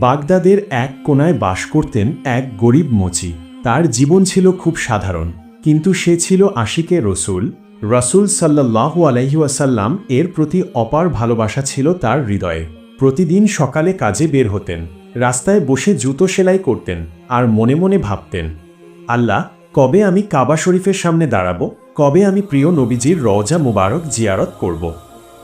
বাগদাদের এক কোনায় বাস করতেন এক গরিব মচি তার জীবন ছিল খুব সাধারণ, কিন্তু সে ছিল আশিকে রসুল। রসুল সাল্লাহ আলহিউসাল্লাম এর প্রতি অপার ভালোবাসা ছিল তার হৃদয়ে। প্রতিদিন সকালে কাজে বের হতেন, রাস্তায় বসে জুতো সেলাই করতেন আর মনে মনে ভাবতেন, আল্লাহ, কবে আমি কাবা শরীফের সামনে দাঁড়াবো? কবে আমি প্রিয় নবীজির রওজা মুবারক জিয়ারত করব?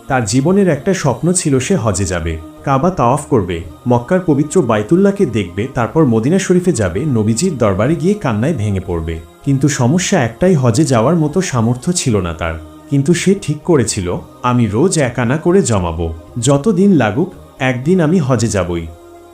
তার জীবনের একটা স্বপ্ন ছিল সে হজে যাবে। কাবা তাওয়াফ করবে, মক্কার পবিত্র বাইতুল্লাহকে দেখবে, তারপর মদিনা শরীফে যাবে, নবীজির দরবারে গিয়ে কান্নায় ভেঙে পড়বে। কিন্তু সমস্যা একটাই, হজে যাওয়ার মতো সামর্থ্য ছিল না তার। কিন্তু সে ঠিক করেছিল, আমি রোজ এক আনা করে জমাবো। যত দিন লাগুক, একদিন আমি হজে যাবই।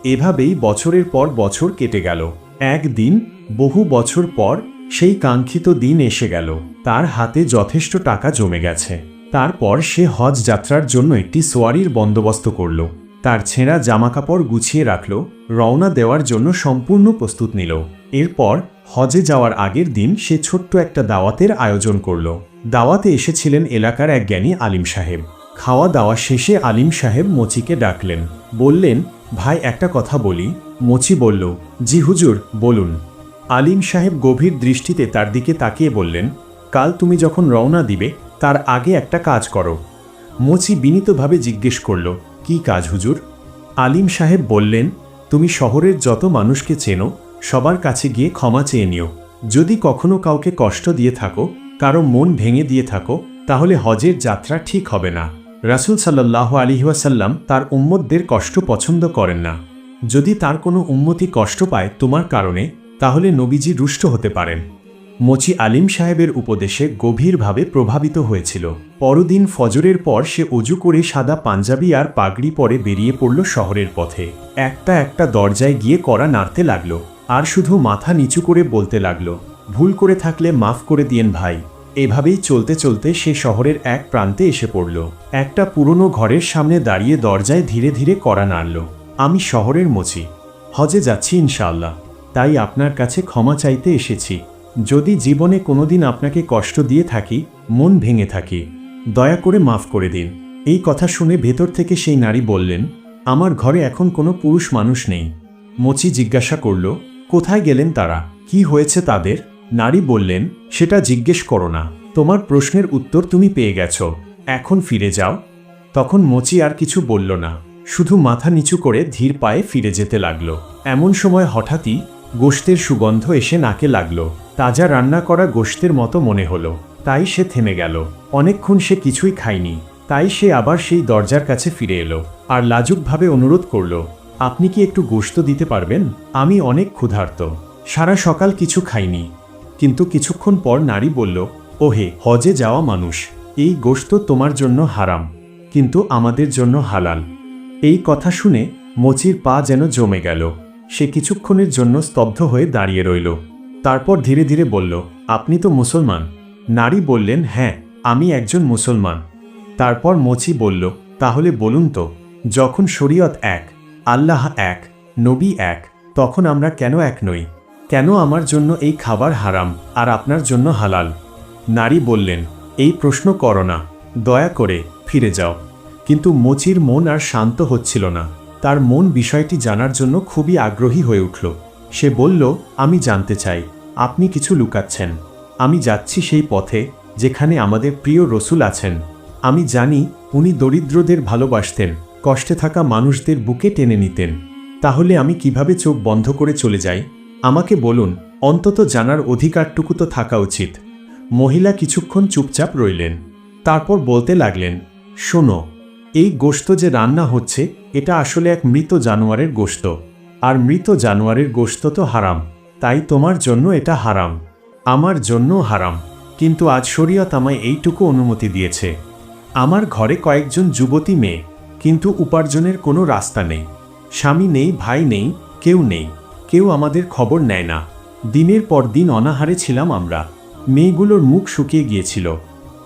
এভাবেই বছরের পর বছর কেটে গেল। একদিন, বহু বছর পর, সেই কাঙ্ক্ষিত দিন এসে গেল। তার হাতে যথেষ্ট টাকা জমে গেছে। তারপর সে হজ যাত্রার জন্য একটি সোয়ারির বন্দোবস্ত করল। তার ছেঁড়া জামাকাপড় গুছিয়ে রাখল, রওনা দেওয়ার জন্য সম্পূর্ণ প্রস্তুত নিল। এরপর হজে যাওয়ার আগের দিন সে ছোট্ট একটা দাওয়াতের আয়োজন করল। দাওয়াতে এসেছিলেন এলাকার এক জ্ঞানী আলিম সাহেব। খাওয়া দাওয়া শেষে আলিম সাহেব মচিকে ডাকলেন। বললেন, ভাই, একটা কথা বলি। মচি বলল, জি হুজুর, বলুন। আলিম সাহেব গভীর দৃষ্টিতে তার দিকে তাকিয়ে বললেন, কাল তুমি যখন রওনা দিবে তার আগে একটা কাজ করো। মচি বিনীতভাবে জিজ্ঞেস করল, কি কাজ হুজুর? আলিম সাহেব বললেন, তুমি শহরের যত মানুষকে চেনো, সবার কাছে গিয়ে ক্ষমা চেয়ে নিও। যদি কখনো কাউকে কষ্ট দিয়ে থাকো, কারও মন ভেঙে দিয়ে থাকো, তাহলে হজের যাত্রা ঠিক হবে না। রাসুল সাল্লাহ আলিহাসাল্লাম তার উম্মতদের কষ্ট পছন্দ করেন না। যদি তার কোনো উন্মতি কষ্ট পায় তোমার কারণে, তাহলে নবীজি রুষ্ট হতে পারেন। মচি আলিম সাহেবের উপদেশে গভীরভাবে প্রভাবিত হয়েছিল। পরদিন ফজরের পর সে অজু করে সাদা পাঞ্জাবি আর পাগড়ি পরে বেরিয়ে পড়ল শহরের পথে। একটা একটা দরজায় গিয়ে কড়া নাড়তে লাগল, আর শুধু মাথা নিচু করে বলতে লাগল, ভুল করে থাকলে মাফ করে দিয়েন ভাই। এভাবেই চলতে চলতে সে শহরের এক প্রান্তে এসে পড়ল। একটা পুরনো ঘরের সামনে দাঁড়িয়ে দরজায় ধীরে ধীরে কড়া নাড়ল, আমি শহরের মচি, হজে যাচ্ছি ইনশাল্লাহ তাই আপনার কাছে ক্ষমা চাইতে এসেছি। যদি জীবনে কোনোদিন আপনাকে কষ্ট দিয়ে থাকি, মন ভেঙে থাকি, দয়া করে মাফ করে দিন। এই কথা শুনে ভেতর থেকে সেই নারী বললেন, আমার ঘরে এখন কোনো পুরুষ মানুষ নেই। মচি জিজ্ঞাসা করল, কোথায় গেলেন তারা? কি হয়েছে তাদের? নারী বললেন, সেটা জিজ্ঞেস করো না। তোমার প্রশ্নের উত্তর তুমি পেয়ে গেছ। এখন ফিরে যাও। তখন মচি আর কিছু বলল না। শুধু মাথা নিচু করে ধীর পায়ে ফিরে যেতে লাগল। এমন সময় হঠাৎই গোশতের সুগন্ধ এসে নাকে লাগল। তাজা রান্না করা গোশতের মতো মনে হলো। তাই সে থেমে গেল। অনেকক্ষণ সে কিছুই খায়নি। তাই সে আবার সেই দরজার কাছে ফিরে এলো আর লাজুকভাবে অনুরোধ করল, আপনি কি একটু গোশত দিতে পারবেন? আমি অনেক ক্ষুধার্ত। সারা সকাল কিছু খাইনি। কিন্তু কিছুক্ষণ পর নারী বলল, ওহে, হজে যাওয়া মানুষ, এই গোশত তোমার জন্য হারাম, কিন্তু আমাদের জন্য হালাল। এই কথা শুনে মচির পা যেন জমে গেল। সে কিছুক্ষণের জন্য স্তব্ধ হয়ে দাঁড়িয়ে রইল। তারপর ধীরে ধীরে বলল, আপনি তো মুসলমান। নারী বললেন হ্যাঁ আমি একজন মুসলমান। তারপর মচি বলল, তাহলে বলুন তো, যখন শরীয়ত এক, আল্লাহ এক, নবী এক, তখন আমরা কেন এক নই? কেন আমার জন্য এই খাবার হারাম আর আপনার জন্য হালাল? নারী বললেন, এই প্রশ্ন করো না, দয়া করে ফিরে যাও। কিন্তু মচির মন আর শান্ত হচ্ছিল না। তার মন বিষয়টি জানার জন্য খুবই আগ্রহী হয়ে উঠল। সে বলল, আমি জানতে চাই। আপনি কিছু লুকাচ্ছেন। আমি যাচ্ছি সেই পথে যেখানে আমাদের প্রিয় রসুল আছেন। আমি জানি উনি দরিদ্রদের ভালোবাসতেন, কষ্টে থাকা মানুষদের বুকে টেনে নিতেন। তাহলে আমি কীভাবে চোখ বন্ধ করে চলে যাই? আমাকে বলুন, অন্তত জানার অধিকারটুকু তো থাকা উচিত। মহিলা কিছুক্ষণ চুপচাপ রইলেন। তারপর বলতে লাগলেন, শোনো, এই গোশত যে রান্না হচ্ছে, এটা আসলে এক মৃত জানোয়ারের গোশত। আর মৃত জানোয়ারের গোশত তো হারাম। তাই তোমার জন্য এটা হারাম। আমার জন্য হারাম। কিন্তু আজ শরীয়ত আমায় এইটুকু অনুমতি দিয়েছে। আমার ঘরে কয়েকজন যুবতী মেয়ে, কিন্তু উপার্জনের কোনো রাস্তা নেই। স্বামী নেই, ভাই নেই, কেউ নেই। কেউ আমাদের খবর নেয় না। দিনের পর দিন অনাহারে ছিলাম আমরা। মেয়েগুলোর মুখ শুকিয়ে গিয়েছিল।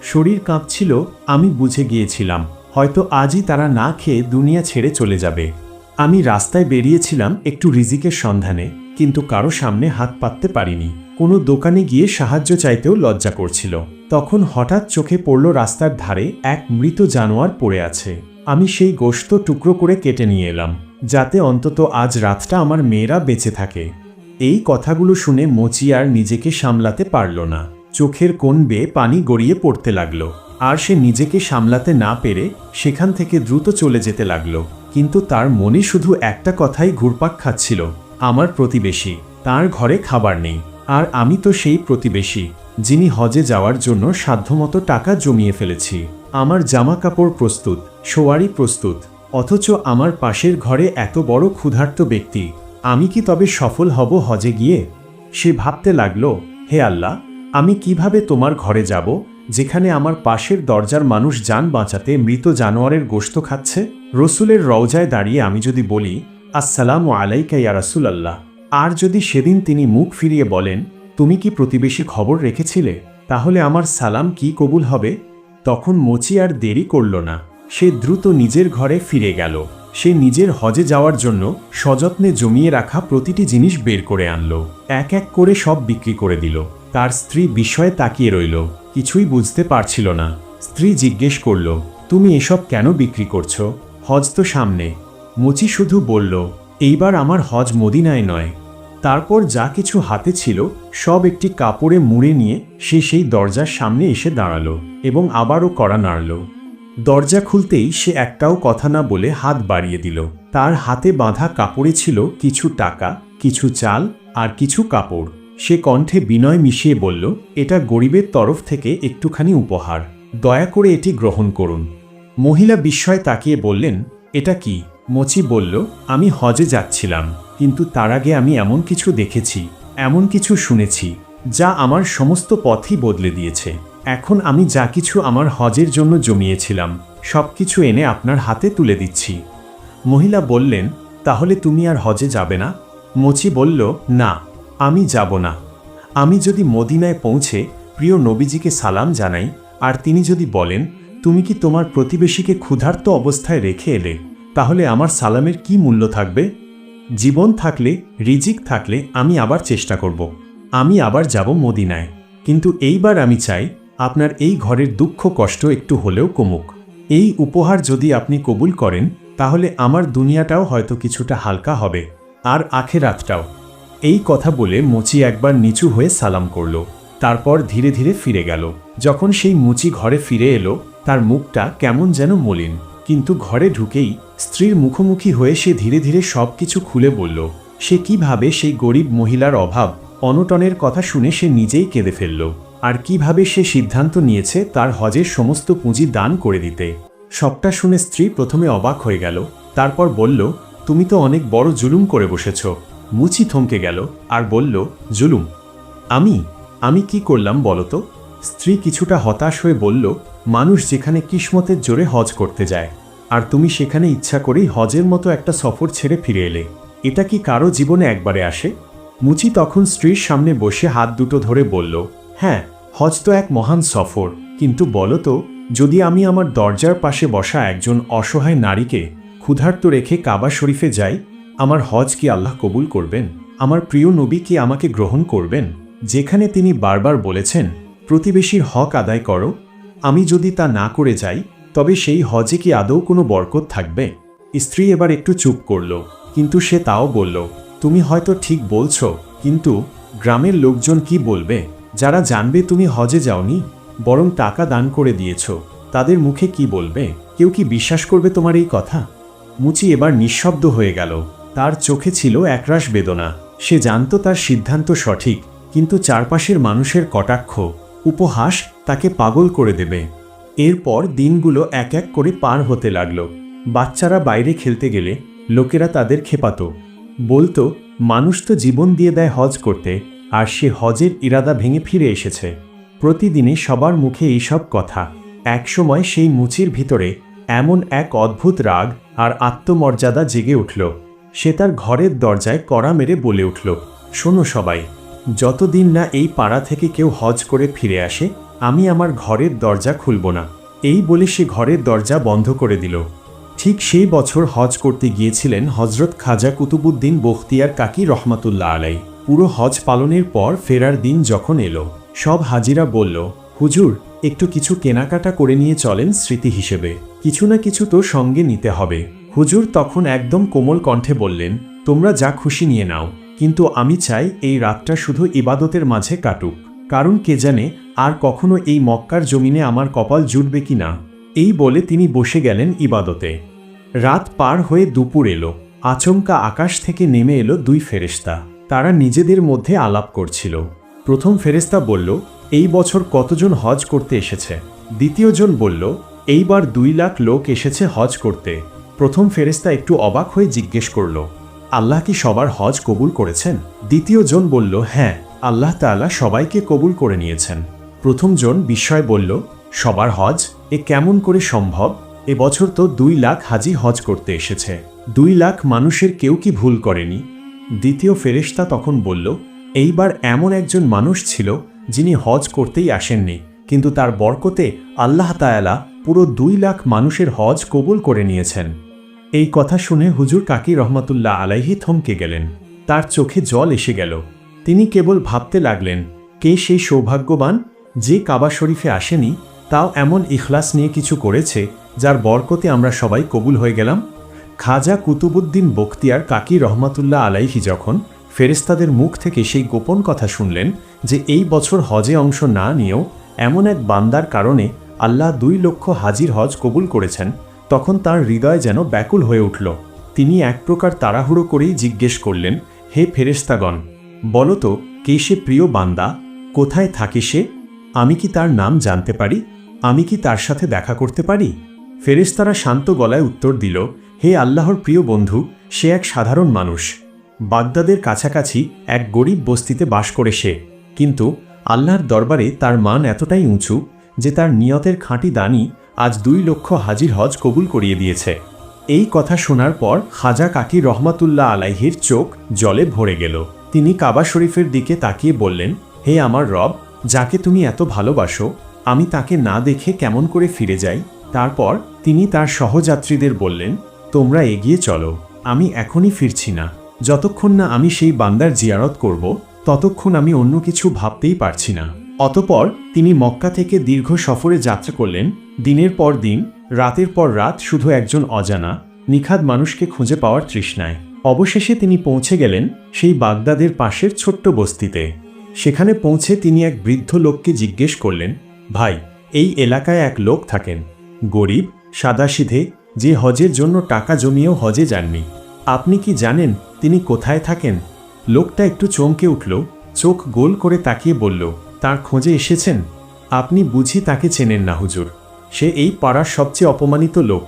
শরীর কাঁপছিল, আমি বুঝে গিয়েছিলাম, হয়তো আজই তারা না খেয়ে দুনিয়া ছেড়ে চলে যাবে। আমি রাস্তায় বেরিয়েছিলাম একটু রিজিকের সন্ধানে। কিন্তু কারও সামনে হাত পাততে পারিনি। কোনো দোকানে গিয়ে সাহায্য চাইতেও লজ্জা করছিল। তখন হঠাৎ চোখে পড়ল রাস্তার ধারে এক মৃত জানোয়ার পড়ে আছে। আমি সেই গোশত টুকরো করে কেটে নিয়ে এলাম, যাতে অন্তত আজ রাতটা আমার মেয়েরা বেঁচে থাকে। এই কথাগুলো শুনে মোচি আর নিজেকে সামলাতে পারল না। চোখের কোণ বেয়ে পানি গড়িয়ে পড়তে লাগল। আর সে নিজেকে সামলাতে না পেরে সেখান থেকে দ্রুত চলে যেতে লাগল। কিন্তু তার মনে শুধু একটা কথাই ঘুরপাক খাচ্ছিল। আমার প্রতিবেশী। তার ঘরে খাবার নেই। আর আমি তো সেই প্রতিবেশী, যিনি হজে যাওয়ার জন্য সাধ্যমতো টাকা জমিয়ে ফেলেছি। আমার জামা কাপড় প্রস্তুত, সোয়ারি প্রস্তুত, অথচ আমার পাশের ঘরে এত বড় ক্ষুধার্ত ব্যক্তি, আমি কি তবে সফল হব হজে গিয়ে? সে ভাবতে লাগল, হে আল্লাহ, আমি কীভাবে তোমার ঘরে যাব, যেখানে আমার পাশের দরজার মানুষ যান বাঁচাতে মৃত জানোয়ারের গোশত খাচ্ছে? রসুলের রওজায় দাঁড়িয়ে আমি যদি বলি আসসালামু আলাইকা ইয়া রাসূলাল্লাহ। আর যদি সেদিন তিনি মুখ ফিরিয়ে বলেন, তুমি কি প্রতিবেশী খবর রেখেছিলে? তাহলে আমার সালাম কি কবুল হবে? তখন মোচি আর দেরি করল না। সে দ্রুত নিজের ঘরে ফিরে গেল। সে নিজের হজে যাওয়ার জন্য সযত্নে জমিয়ে রাখা প্রতিটি জিনিস বের করে আনলো। এক এক করে সব বিক্রি করে দিল। তার স্ত্রী বিস্ময়ে তাকিয়ে রইল। কিছুই বুঝতে পারছিল না। স্ত্রী জিজ্ঞেস করল, তুমি এসব কেন বিক্রি করছ? হজ তো সামনে। মুচি শুধু বলল, এইবার আমার হজ মদিনায় নয়। তারপর যা কিছু হাতে ছিল, সব একটি কাপড়ে মুড়ে নিয়ে সে সেই দরজার সামনে এসে দাঁড়াল এবং আবারও কড়া নাড়ল। দরজা খুলতেই সে একটাও কথা না বলে হাত বাড়িয়ে দিল। তার হাতে বাঁধা কাপড়ে ছিল কিছু টাকা, কিছু চাল আর কিছু কাপড়। সে কণ্ঠে বিনয় মিশিয়ে বলল, এটা গরিবের তরফ থেকে একটুখানি উপহার। দয়া করে এটি গ্রহণ করুন। মহিলা বিস্ময় তাকিয়ে বললেন, এটা কি? মচি বলল, আমি হজে যাচ্ছিলাম, কিন্তু তার আগে আমি এমন কিছু দেখেছি, এমন কিছু শুনেছি, যা আমার সমস্ত পথই বদলে দিয়েছে। এখন আমি যা কিছু আমার হজের জন্য জমিয়েছিলাম সব কিছু এনে আপনার হাতে তুলে দিচ্ছি। মহিলা বললেন, তাহলে তুমি আর হজে যাবে না? মচি বলল, না, আমি যাব না। আমি যদি মদিনায় পৌঁছে প্রিয় নবীজিকে সালাম জানাই, আর তিনি যদি বলেন, তুমি কি তোমার প্রতিবেশীকে ক্ষুধার্ত অবস্থায় রেখে এলে তাহলে আমার সালামের কি মূল্য থাকবে? জীবন থাকলে, রিজিক থাকলে আমি আবার চেষ্টা করব। আমি আবার যাব মদিনায়। কিন্তু এইবার আমি চাই, আপনার এই ঘরের দুঃখ কষ্ট একটু হলেও কমুক। এই উপহার যদি আপনি কবুল করেন, তাহলে আমার দুনিয়াটাও হয়তো কিছুটা হালকা হবে। আর আখেরাতটাও। এই কথা বলে মুচি একবার নিচু হয়ে সালাম করল। তারপর ধীরে ধীরে ফিরে গেল। যখন সেই মুচি ঘরে ফিরে এলো, তার মুখটা কেমন যেন মলিন। কিন্তু ঘরে ঢুকেই স্ত্রীর মুখোমুখি হয়ে সে ধীরে ধীরে সব কিছু খুলে বলল, সে কীভাবে সেই গরিব মহিলার অভাব? অনটনের কথা শুনে সে নিজেই কেঁদে ফেলল। আর কীভাবে সে সিদ্ধান্ত নিয়েছে তার হজের সমস্ত পুঁজি দান করে দিতে? সবটা শুনে স্ত্রী প্রথমে অবাক হয়ে গেল, তারপর বলল, তুমি তো অনেক বড় জুলুম করে বসেছ। মুচি থমকে গেল আর বলল, জুলুম? আমি? আমি কি করলাম বলতো স্ত্রী কিছুটা হতাশ হয়ে বলল, মানুষ যেখানে কিসমতের জোরে হজ করতে যায় আর তুমি সেখানে ইচ্ছা করেই হজের মতো একটা সফর ছেড়ে ফিরে এলে। এটা কি কারও জীবনে একবারে আসে? মুচি তখন স্ত্রীর সামনে বসে হাত দুটো ধরে বলল হ্যাঁ হজ তো এক মহান সফর। কিন্তু বলো তো, যদি আমি আমার দরজার পাশে বসা একজন অসহায় নারীকে ক্ষুধার্ত রেখে কাবা শরীফে যাই, আমার হজ কি আল্লাহ কবুল করবেন? আমার প্রিয় নবী কি আমাকে গ্রহণ করবেন? যেখানে তিনি বারবার বলেছেন, প্রতিবেশীর হক আদায় করো। আমি যদি তা না করে যাই তবে সেই হজে কি আদৌ কোনো বরকত থাকবে? স্ত্রী এবার একটু চুপ করল, কিন্তু সে তাও বলল, তুমি হয়তো ঠিক বলছো, কিন্তু গ্রামের লোকজন কি বলবে? যারা জানবে তুমি হজে যাওনি, বরং টাকা দান করে দিয়েছ, তাদের মুখে কি বলবে? কেউ কি বিশ্বাস করবে তোমার এই কথা? মুচি এবার নিঃশব্দ হয়ে গেল, তার চোখে ছিল একরাশ বেদনা। সে জানত তার সিদ্ধান্ত সঠিক, কিন্তু চারপাশের মানুষের কটাক্ষ, উপহাস তাকে পাগল করে দেবে। এরপর দিনগুলো এক এক করে পার হতে লাগল। বাচ্চারা বাইরে খেলতে গেলে লোকেরা তাদের খেপাতো। বলতো, মানুষ তো জীবন দিয়ে দেয় হজ করতে, আর সে হজের ইরাদা ভেঙে ফিরে এসেছে। প্রতিদিনে সবার মুখে এইসব কথা। একসময় সেই মুচির ভিতরে এমন এক অদ্ভুত রাগ আর আত্মমর্যাদা জেগে উঠল। সে তার ঘরের দরজায় কড়া মেরে বলে উঠল, শোনো সবাই, যতদিন না এই পাড়া থেকে কেউ হজ করে ফিরে আসে আমি আমার ঘরের দরজা খুলব না। এই বলে সে ঘরের দরজা বন্ধ করে দিল। ঠিক সেই বছর হজ করতে গিয়েছিলেন হজরত খাজা কুতুবুদ্দিন বখতিয়ার কাকি রহমাতুল্লাহ আলাই। পুরো হজ পালনের পর ফেরার দিন যখন এলো, সব হাজিরা বলল, হুজুর, একটু কিছু কেনাকাটা করে নিয়ে চলেন স্মৃতি হিসেবে। কিছু না কিছু তো সঙ্গে নিতে হবে। হুজুর তখন একদম কোমল কণ্ঠে বললেন, তোমরা যা খুশি নিয়ে নাও, কিন্তু আমি চাই এই রাতটা শুধু ইবাদতের মাঝে কাটুক। কারণ কে জানে আর কখনো এই মক্কার জমিনে আমার কপাল জুটবে কি না? এই বলে তিনি বসে গেলেন ইবাদতে। রাত পার হয়ে দুপুর এলো। আচমকা আকাশ থেকে নেমে এলো দুই ফেরেশতা। তারা নিজেদের মধ্যে আলাপ করছিল। প্রথম ফেরেশতা বলল, এই বছর কতজন হজ করতে এসেছে? দ্বিতীয়জন বলল, এইবার দুই লাখ লোক এসেছে হজ করতে। প্রথম ফেরেশতা একটু অবাক হয়ে জিজ্ঞেস করল, আল্লাহ কি সবার হজ কবুল করেছেন? দ্বিতীয়জন বলল হ্যাঁ আল্লাহ তাআলা সবাইকে কবুল করে নিয়েছেন। প্রথমজন বিস্ময় বলল, সবার হজ? এ কেমন করে সম্ভব? এবছর তো দুই লাখ হাজি হজ করতে এসেছে। দুই লাখ মানুষের কেউ কি ভুল করেনি? দ্বিতীয় ফেরেশতা তখন বলল, এইবার এমন একজন মানুষ ছিল যিনি হজ করতেই আসেননি, কিন্তু তার বরকতে আল্লাহ তায়ালা পুরো দুই লাখ মানুষের হজ কবুল করে নিয়েছেন। এই কথা শুনে হুজুর কাকি রহমতুল্লাহ আলাইহি থমকে গেলেন। তার চোখে জল এসে গেল। তিনি কেবল ভাবতে লাগলেন, কে সেই সৌভাগ্যবান? যে কাবা শরীফে আসেনি, তাও এমন ইখলাস নিয়ে কিছু করেছে, যার বরকতে আমরা সবাই কবুল হয়ে গেলাম। খাজা কুতুবুদ্দিন বখতিয়ার কাকি রহমাতুল্লাহ আলাইহি যখন ফেরেস্তাদের মুখ থেকে সেই গোপন কথা শুনলেন যে এই বছর হজে অংশ না নিয়েও এমন এক বান্দার কারণে আল্লাহ দুই লক্ষ হাজির হজ কবুল করেছেন, তখন তার হৃদয় যেন ব্যাকুল হয়ে উঠল। তিনি এক প্রকার তাড়াহুড়ো করেই জিজ্ঞেস করলেন, হে ফেরেস্তাগণ বলতো কে সে প্রিয় বান্দা? কোথায় থাকে সে? আমি কি তার নাম জানতে পারি? আমি কি তার সাথে দেখা করতে পারি? ফেরেশতারা শান্ত গলায় উত্তর দিল, হে আল্লাহর প্রিয় বন্ধু, সে এক সাধারণ মানুষ। বাগদাদের কাছাকাছি এক গরিব বস্তিতে বাস করে সে। কিন্তু আল্লাহর দরবারে তার মান এতটাই উঁচু যে তার নিয়তের খাঁটি দানি আজ দুই লক্ষ হাজির হজ কবুল করিয়ে দিয়েছে। এই কথা শোনার পর খাজা কাকি রহমাতুল্লাহ আলাইহির চোখ জলে ভরে গেল। তিনি কাবা শরীফের দিকে তাকিয়ে বললেন, হে আমার রব যাকে তুমি এত ভালোবাসো, আমি তাকে না দেখে কেমন করে ফিরে যাই? তারপর তিনি তার সহযাত্রীদের বললেন, তোমরা এগিয়ে চলো, আমি এখনই ফিরছি না। যতক্ষণ না আমি সেই বান্দার জিয়ারত করব, ততক্ষণ আমি অন্য কিছু ভাবতেই পারছি না। অতপর তিনি মক্কা থেকে দীর্ঘ সফরে যাত্রা করলেন। দিনের পর দিন, রাতের পর রাত শুধু একজন অজানা, নিখাদ মানুষকে খুঁজে পাওয়ার তৃষ্ণায়। অবশেষে তিনি পৌঁছে গেলেন সেই বাগদাদের পাশের ছোট্ট বস্তিতে। সেখানে পৌঁছে তিনি এক বৃদ্ধ লোককে জিজ্ঞেস করলেন, ভাই, এই এলাকায় এক লোক থাকেন। গরিব, সাদাসিধে, যে হজের জন্য টাকা জমিয়েও হজে যাননি। আপনি কি জানেন তিনি কোথায় থাকেন? লোকটা একটু চমকে উঠল, চোখ গোল করে তাকিয়ে বলল, তার খোঁজে এসেছেন? আপনি বুঝি তাকে চেনেন না, হুজুর। সে এই পাড়ার সবচেয়ে অপমানিত লোক।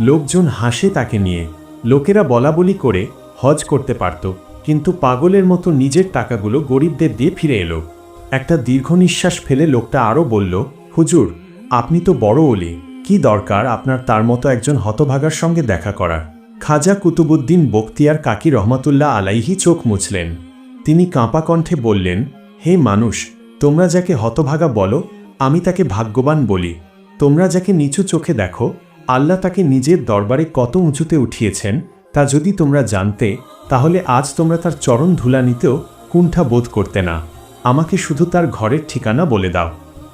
লোকজন হাসে তাকে নিয়ে। লোকেরা বলা বলি করে হজ করতে পারত। কিন্তু পাগলের মতো নিজের টাকাগুলো গরিবদের দিয়ে ফিরে এলো। একটা দীর্ঘ নিঃশ্বাস ফেলে লোকটা আরও বলল, হুজুর, আপনি তো বড় অলি। কি দরকার আপনার তার মতো একজন হতভাগার সঙ্গে দেখা করার? খাজা কুতুবুদ্দিন বখতিয়ার কাকি রহমাতুল্লাহ আলাইহি চোখ মুছলেন। তিনি কাঁপা কণ্ঠে বললেন, হে মানুষ, তোমরা যাকে হতভাগা বলো, আমি তাকে ভাগ্যবান বলি। তোমরা যাকে নিচু চোখে দেখো, আল্লাহ তাকে নিজের দরবারে কত উঁচুতে উঠিয়েছেন তা যদি তোমরা জানতে, তাহলে আজ তোমরা তার চরণ ধুলা নিতেও কুণ্ঠা বোধ করতে না। আমাকে শুধু তার ঘরের ঠিকানা বলে দাও।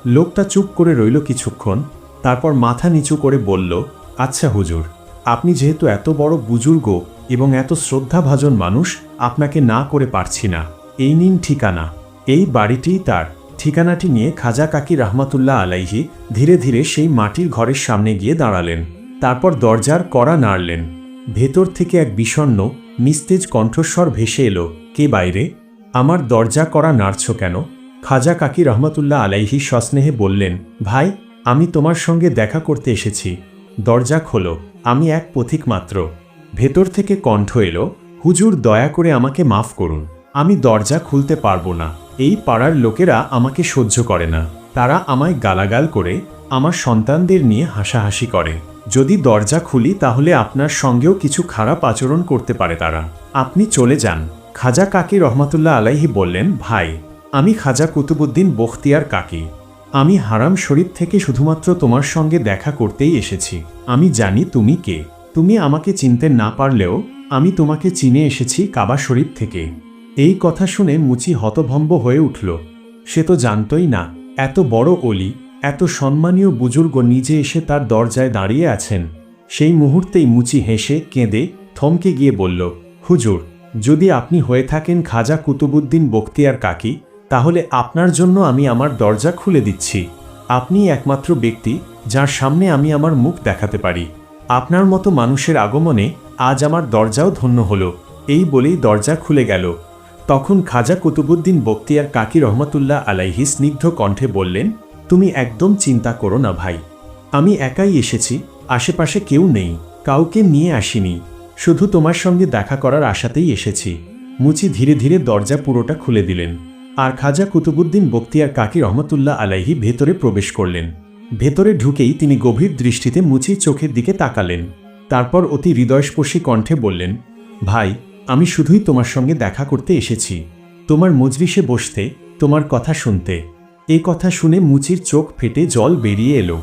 লোকটা চুপ করে রইল কিছুক্ষণ, তারপর মাথা নিচু করে বলল আচ্ছা হুজুর, আপনি যেহেতু এত বড় বুজুর্গ এবং এত শ্রদ্ধাভাজন মানুষ, আপনাকে না করে পারছি না। এই নিন ঠিকানা। এই বাড়িটিই তার। ঠিকানাটি নিয়ে খাজা কাকি রহমাতুল্লাহ আলাইহি ধীরে ধীরে সেই মাটির ঘরের সামনে গিয়ে দাঁড়ালেন। তারপর দরজার কড়া নাড়লেন। ভেতর থেকে এক বিষণ্ন নিস্তেজ কণ্ঠস্বর ভেসে এলো, কে বাইরে? আমার দরজা করা নাড়ছ কেন? খাজা কাকি রহমতুল্লাহ আলাইহি সস্নেহে বললেন, ভাই, আমি তোমার সঙ্গে দেখা করতে এসেছি। দরজা খোলো, আমি এক পথিক মাত্র। ভেতর থেকে কণ্ঠ এলো, হুজুর, দয়া করে আমাকে মাফ করুন। আমি দরজা খুলতে পারব না। এই পাড়ার লোকেরা আমাকে সহ্য করে না। তারা আমায় গালাগাল করে, আমার সন্তানদের নিয়ে হাসাহাসি করে। যদি দরজা খুলি তাহলে আপনার সঙ্গেও কিছু খারাপ আচরণ করতে পারে তারা। আপনি চলে যান। খাজা কাকি রহমাতুল্লাহ আলাইহি বললেন, ভাই, আমি খাজা কুতুবুদ্দিন বখতিয়ার কাকি। আমি হারাম শরীফ থেকে শুধুমাত্র তোমার সঙ্গে দেখা করতেই এসেছি। আমি জানি তুমি কে। তুমি আমাকে চিনতে না পারলেও আমি তোমাকে চিনে এসেছি কাবা শরীফ থেকে। এই কথা শুনে মুচি হতভম্ব হয়ে উঠল। সে তো জানতই না, এত বড় অলি এত সম্মানীয় বুজুর্গ নিজে এসে তার দরজায় দাঁড়িয়ে আছেন। সেই মুহূর্তেই মুচি হেসে, কেঁদে, থমকে গিয়ে বলল, হুজুর, যদি আপনি হয়ে থাকেন খাজা কুতুবুদ্দিন বখতিয়ার কাকি, তাহলে আপনার জন্য আমি আমার দরজা খুলে দিচ্ছি। আপনি একমাত্র ব্যক্তি যার সামনে আমি আমার মুখ দেখাতে পারি। আপনার মতো মানুষের আগমনে আজ আমার দরজাও ধন্য হলো। এই বলেই দরজা খুলে গেল। তখন খাজা কুতুবুদ্দিন বক্তিয়ার কাকি রহমতুল্লাহ আলাইহি স্নিগ্ধ কণ্ঠে বললেন তুমি একদম চিন্তা করো না ভাই। আমি একাই এসেছি, আশেপাশে কেউ নেই, কাউকে নিয়ে আসিনি। শুধু তোমার সঙ্গে দেখা করার আশাতেই এসেছি। মুচি ধীরে ধীরে দরজা পুরোটা খুলে দিলেন। আর খাজা কুতুবুদ্দিন বক্তিয়ার কাকি রহমতুল্লাহ আলাইহি ভেতরে প্রবেশ করলেন। ভেতরে ঢুকেই তিনি গভীর দৃষ্টিতে মুচি চোখের দিকে তাকালেন। তারপর অতি হৃদয়স্পর্শী কণ্ঠে বললেন, ভাই, আমি শুধুই তোমার সঙ্গে দেখা করতে এসেছি। তোমার মজলিসে বসতে, তোমার কথা শুনতে এ কথা শুনে মুচির চোখ ফেটে জল বেরিয়ে এলো।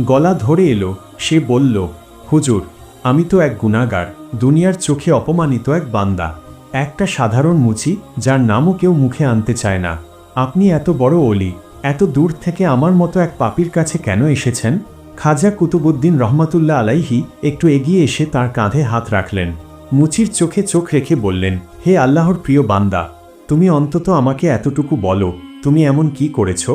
গলা ধরে এলো। সে বলল, হুজুর, আমি তো এক গুণাগার দুনিয়ার চোখে অপমানিত এক বান্দা। একটা সাধারণ মুচি, যার নামও কেউ মুখে আনতে চায় না। আপনি এত বড় অলি, এত দূর থেকে আমার মতো এক পাপির কাছে কেন এসেছেন? খাজা কুতুবুদ্দিন রহমতুল্লাহ আলাইহি একটু এগিয়ে এসে তার কাঁধে হাত রাখলেন। মুচির চোখে চোখ রেখে বললেন, হে আল্লাহর প্রিয় বান্দা, তুমি অন্তত আমাকে এতটুকু বলো তুমি এমন কি করেছ?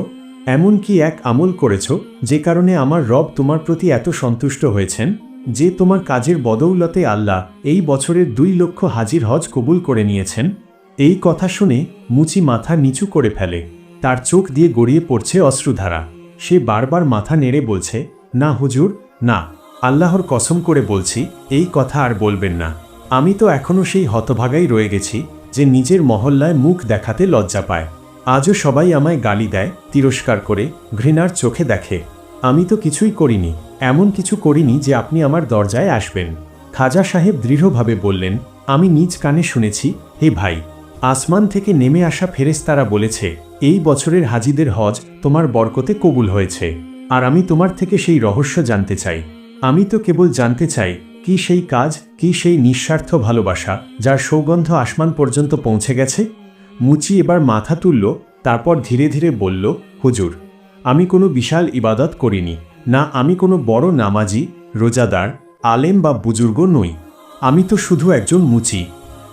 এমন কি এক আমল করেছ যে কারণে আমার রব তোমার প্রতি এত সন্তুষ্ট হয়েছেন? যে তোমার কাজের বদৌলতে আল্লাহ এই বছরের দুই লক্ষ হাজির হজ কবুল করে নিয়েছেন? এই কথা শুনে মুচি মাথা নিচু করে ফেলে। তার চোখ দিয়ে গড়িয়ে পড়ছে অশ্রুধারা। সে বারবার মাথা নেড়ে বলছে, না হুজুর, না। আল্লাহর কসম করে বলছি, এই কথা আর বলবেন না। আমি তো এখনও সেই হতভাগাই রয়ে গেছি যে নিজের মহল্লায় মুখ দেখাতে লজ্জা পায়। আজও সবাই আমায় গালি দেয়, তিরস্কার করে, ঘৃণার চোখে দেখে। আমি তো কিছুই করিনি, এমন কিছু করিনি যে আপনি আমার দরজায় আসবেন। খাজা সাহেব দৃঢ়ভাবে বললেন, আমি নিজ কানে শুনেছি, হে ভাই। আসমান থেকে নেমে আসা ফেরেশতারা বলেছে, এই বছরের হাজিদের হজ তোমার বরকতে কবুল হয়েছে। আর আমি তোমার থেকে সেই রহস্য জানতে চাই। আমি তো কেবল জানতে চাই, কি সেই কাজ, কি সেই নিঃস্বার্থ ভালোবাসা, যার সৌগন্ধ আসমান পর্যন্ত পৌঁছে গেছে? মুচি এবার মাথা তুলল, তারপর ধীরে ধীরে বলল, হুজুর, আমি কোনো বিশাল ইবাদত করিনি। না, আমি কোনো বড় নামাজি, রোজাদার, আলেম বা বুজুর্গ নই। আমি তো শুধু একজন মুচি।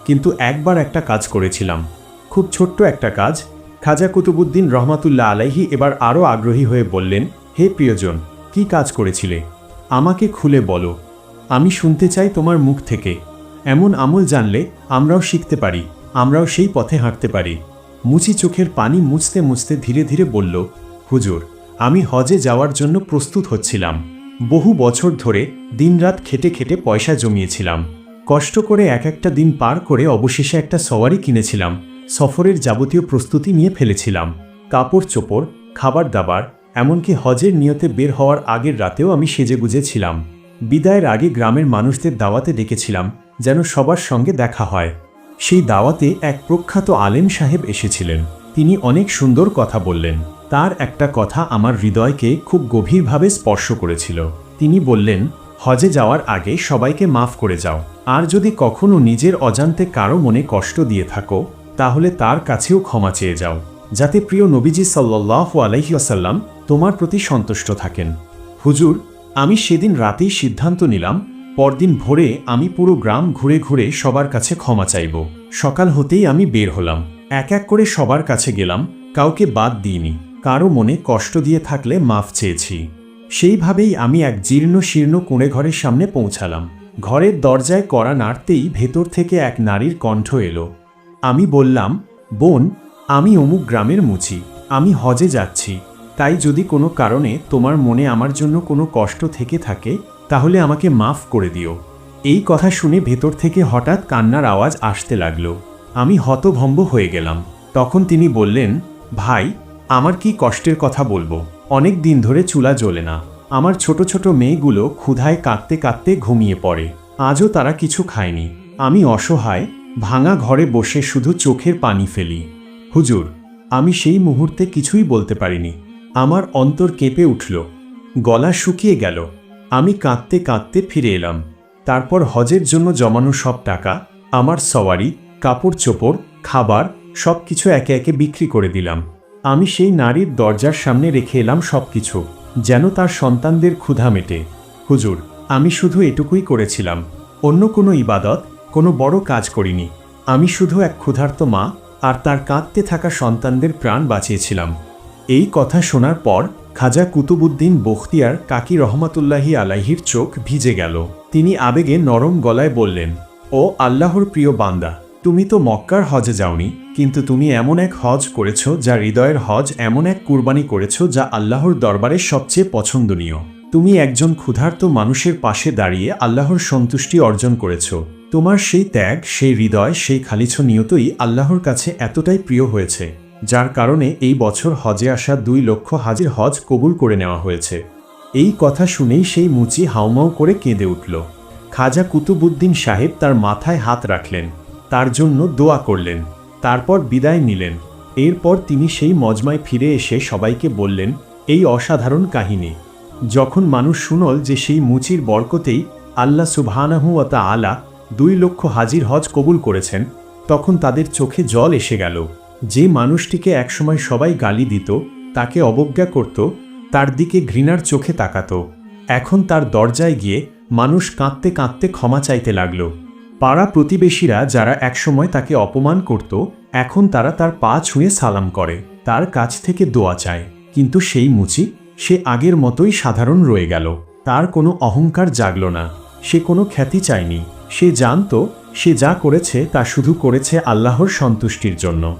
কিন্তু একবার একটা কাজ করেছিলাম। খুব ছোট্ট একটা কাজ। খাজা কুতুবুদ্দিন রহমাতুল্লাহ আলাইহি এবার আরও আগ্রহী হয়ে বললেন, হে প্রিয়জন, কি কাজ করেছিলে? আমাকে খুলে বলো। আমি শুনতে চাই তোমার মুখ থেকে। এমন আমল জানলে আমরাও শিখতে পারি। আমরাও সেই পথে হাঁটতে পারি। মুচি চোখের পানি মুছতে মুছতে ধীরে ধীরে বলল, হুজুর, আমি হজে যাওয়ার জন্য প্রস্তুত হচ্ছিলাম। বহু বছর ধরে দিনরাত খেটে খেটে পয়সা জমিয়েছিলাম। কষ্ট করে এক একটা দিন পার করে অবশেষে একটা সওয়ারি কিনেছিলাম। সফরের যাবতীয় প্রস্তুতি নিয়ে ফেলেছিলাম। কাপড় চোপড়, খাবার দাবার, এমনকি হজের নিয়তে বের হওয়ার আগের রাতেও আমি সেজেগুজে ছিলাম বিদায়ের আগে গ্রামের মানুষদের দাওয়াতে ডেকেছিলাম যেন সবার সঙ্গে দেখা হয়। সেই দাওয়াতে এক প্রখ্যাত আলেম সাহেব এসেছিলেন। তিনি অনেক সুন্দর কথা বললেন। তার একটা কথা আমার হৃদয়কে খুব গভীরভাবে স্পর্শ করেছিল। তিনি বললেন, হজে যাওয়ার আগে সবাইকে মাফ করে যাও। আর যদি কখনো নিজের অজান্তে কারও মনে কষ্ট দিয়ে থাকো, তাহলে তার কাছেও ক্ষমা চেয়ে যাও। যাতে প্রিয় নবীজি সাল্লাহ আলহিউসাল্লাম তোমার প্রতি সন্তুষ্ট থাকেন। হুজুর, আমি সেদিন রাতেই সিদ্ধান্ত নিলাম পরদিন ভোরে আমি পুরো গ্রাম ঘুরে ঘুরে সবার কাছে ক্ষমা চাইব। সকাল হতেই আমি বের হলাম। এক এক করে সবার কাছে গেলাম, কাউকে বাদ দিইনি, কারও মনে কষ্ট দিয়ে থাকলে মাফ চেয়েছি। সেইভাবেই আমি এক জীর্ণ শীর্ণ কুঁড়ে ঘরের সামনে পৌঁছালাম। ঘরের দরজায় কড়া নাড়তেই ভেতর থেকে এক নারীর কণ্ঠ এলো। আমি বললাম, বোন, আমি অমুক গ্রামের মুচি, আমি হজে যাচ্ছি। তাই যদি কোনো কারণে তোমার মনে আমার জন্য কোনো কষ্ট থেকে থাকে তাহলে আমাকে মাফ করে দিও। এই কথা শুনে ভেতর থেকে হঠাৎ কান্নার আওয়াজ আসতে লাগল। আমি হতভম্ব হয়ে গেলাম। তখন তিনি বললেন, ভাই, আমার কি কষ্টের কথা বলব? অনেক দিন ধরে চুলা জ্বলে না। আমার ছোট ছোট মেয়েগুলো ক্ষুধায় কাঁদতে কাঁদতে ঘুমিয়ে পড়ে। আজও তারা কিছু খায়নি। আমি অসহায়, ভাঙা ঘরে বসে শুধু চোখের পানি ফেলি। হুজুর, আমি সেই মুহূর্তে কিছুই বলতে পারিনি। আমার অন্তর কেঁপে উঠল। গলা শুকিয়ে গেল। আমি কাঁদতে কাঁদতে ফিরে এলাম। তারপর হজের জন্য জমানো সব টাকা, আমার সওয়ারি, কাপড় চোপড়, খাবার সব কিছু একে একে বিক্রি করে দিলাম। আমি সেই নারীর দরজার সামনে রেখে এলাম সব কিছু যেন তার সন্তানদের ক্ষুধা মেটে। হুজুর, আমি শুধু এটুকুই করেছিলাম। অন্য কোনো ইবাদত, কোনো বড় কাজ করিনি। আমি শুধু এক ক্ষুধার্ত মা আর তার কাঁদতে থাকা সন্তানদের প্রাণ বাঁচিয়েছিলাম। এই কথা শোনার পর খাজা কুতুবুদ্দিন বখতিয়ার কাকি রহমাতুল্লাহি আলাহির চোখ ভিজে গেল। তিনি আবেগে নরম গলায় বললেন, ও আল্লাহর প্রিয় বান্দা, তুমি তো মক্কার হজে যাওনি, কিন্তু তুমি এমন এক হজ করেছ যা হৃদয়ের হজ এমন এক কুরবানি করেছ যা আল্লাহর দরবারে সবচেয়ে পছন্দনীয়। তুমি একজন ক্ষুধার্ত মানুষের পাশে দাঁড়িয়ে আল্লাহর সন্তুষ্টি অর্জন করেছ। তোমার সেই ত্যাগ, সেই হৃদয়, সেই খালিছ নিয়তই আল্লাহর কাছে এতটাই প্রিয় হয়েছে। যার কারণে এই বছর হজে আসা দুই লক্ষ হাজির হজ কবুল করে নেওয়া হয়েছে। এই কথা শুনেই সেই মুচি হাউমাউ করে কেঁদে উঠল। খাজা কুতুবুদ্দিন সাহেব তার মাথায় হাত রাখলেন, তার জন্য দোয়া করলেন, তারপর বিদায় নিলেন। এরপর তিনি সেই মজমায় ফিরে এসে সবাইকে বললেন, এই অসাধারণ কাহিনী। যখন মানুষ শুনল যে সেই মুচির বরকতেই আল্লাহ সুবহানাহু ও আলা দুই লক্ষ হাজির হজ কবুল করেছেন, তখন তাদের চোখে জল এসে গেল। যে মানুষটিকে একসময় সবাই গালি দিত, তাকে অবজ্ঞা করত, তার দিকে ঘৃণার চোখে তাকাত। এখন তার দরজায় গিয়ে মানুষ কাঁদতে কাঁদতে ক্ষমা চাইতে লাগল। পাড়া প্রতিবেশীরা যারা একসময় তাকে অপমান করত, এখন তারা তার পা ছুঁয়ে সালাম করে, তার কাছ থেকে দোয়া চায়। কিন্তু সেই মুচি, সে আগের মতোই সাধারণ রয়ে গেল। তার কোনো অহংকার জাগল না। সে কোনো খ্যাতি চায়নি। সে জানত, সে যা করেছে তা শুধু করেছে আল্লাহর সন্তুষ্টির জন্য।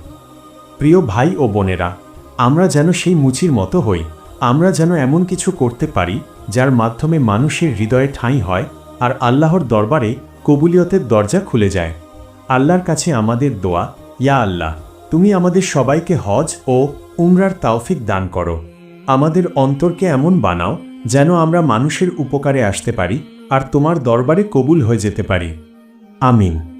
প্রিয় ভাই ও বোনেরা, আমরা যেন সেই মুচির মতো হই। আমরা যেন এমন কিছু করতে পারি, যার মাধ্যমে মানুষের হৃদয়ে ঠাঁই হয় আর আল্লাহর দরবারে কবুলিয়তের দরজা খুলে যায়। আল্লাহর কাছে আমাদের দোয়া, ইয়া আল্লাহ, তুমি আমাদের সবাইকে হজ ও উমরার তাওফিক দান করো। আমাদের অন্তরকে এমন বানাও যেন আমরা মানুষের উপকারে আসতে পারি আর তোমার দরবারে কবুল হয়ে যেতে পারি। আমিন।